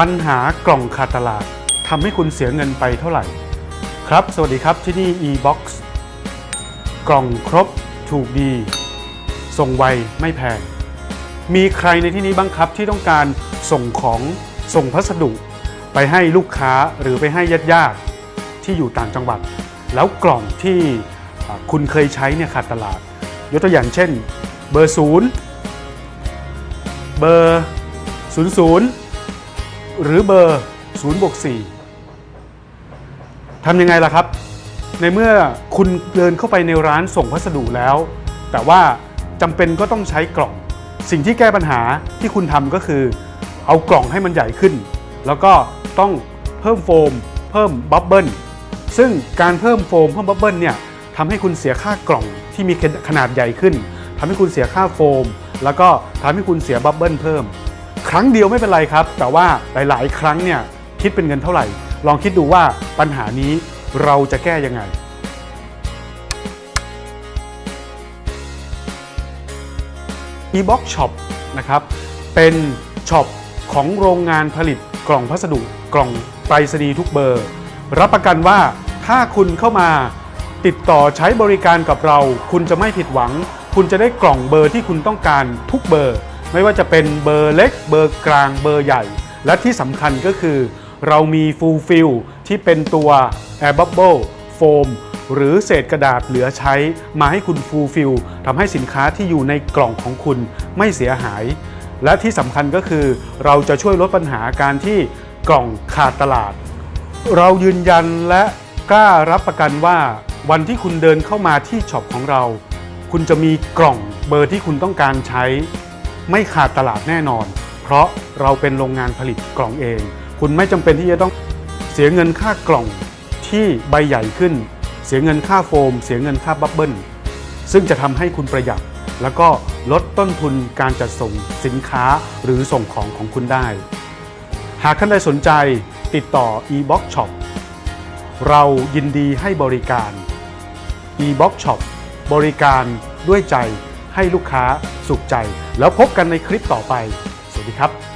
ปัญหากล่องขาดตลาดทำให้คุณเสียเงินไปเท่าไหร่ ครับ สวัสดีครับที่นี่ e-box กล่องครบถูกดี ส่งไวไม่แพง มีใครในที่นี้บ้างครับที่ต้องการส่งของส่งพัสดุ ไปให้ลูกค้าหรือไปให้ญาติญาติที่อยู่ต่างจังหวัด แล้วกล่องที่คุณเคยใช้เนี่ยขาดตลาด ยกตัวอย่างเช่น เบอร์0เบอร์00 หรือเบอร์0บวก4ทำยังไงล่ะครับ ในเมื่อคุณเดินเข้าไปในร้านส่งพัสดุแล้ว แต่ว่าจำเป็นก็ต้องใช้กล่อง สิ่งที่แก้ปัญหาที่คุณทำก็คือ เอากล่องให้มันใหญ่ขึ้น แล้วก็ต้องเพิ่มโฟม เพิ่มบับเบิลซึ่งการเพิ่มโฟมเพิ่มบับเบิลเนี่ยทำให้คุณเสียค่ากล่องที่มีขนาดใหญ่ขึ้นทำให้คุณเสียค่าโฟม แล้วก็ทำให้คุณเสียบับเบิลเพิ่ม รั้งเดียวไม่เป็นไรครับ แต่ว่าหลาย ๆ ครั้งเนี่ยคิดเป็นเงินเท่าไหร่ ลองคิดดูว่าปัญหานี้เราจะแก้ยังไง e-box shop นะครับเป็นช็อปของโรงงานผลิตกล่องพัสดุกล่องไปรษณีย์ทุกเบอร์ รับประกันว่าถ้าคุณเข้ามาติดต่อใช้บริการกับเรา คุณจะไม่ผิดหวัง คุณจะได้กล่องเบอร์ที่คุณต้องการทุกเบอร์ ไม่ว่าจะเป็นเบอร์เล็ก เบอร์กลางเบอร์ใหญ่ และที่สำคัญก็คือ เรามีฟูลฟิลที่เป็นตัว Air Bubble โฟมหรือเศษกระดาษเหลือใช้มาให้คุณฟูลฟิลทำให้สินค้าที่อยู่ในกล่องของคุณไม่เสียหาย และที่สำคัญก็คือ เราจะช่วยลดปัญหาการที่กล่องขาดตลาด เรายืนยันและกล้ารับประกันว่า วันที่คุณเดินเข้ามาที่ช็อปของเรา คุณจะมีกล่องเบอร์ที่คุณต้องการใช้ ไม่ขาดตลาดแน่นอน เพราะเราเป็นโรงงานผลิตกล่องเอง คุณไม่จำเป็นที่จะต้องเสียเงินค่ากล่องที่ใบใหญ่ขึ้น เสียเงินค่าโฟม เสียเงินค่าบับเบิ้ลซึ่งจะทำให้คุณประหยัด แล้วก็ลดต้นทุนการจัดส่งสินค้าหรือส่งของของคุณได้ หากท่านใดสนใจติดต่อ e-box shop เรายินดีให้บริการ e-box shop บริการด้วยใจ ให้ลูกค้าสุขใจ แล้วพบกันในคลิปต่อไป สวัสดีครับ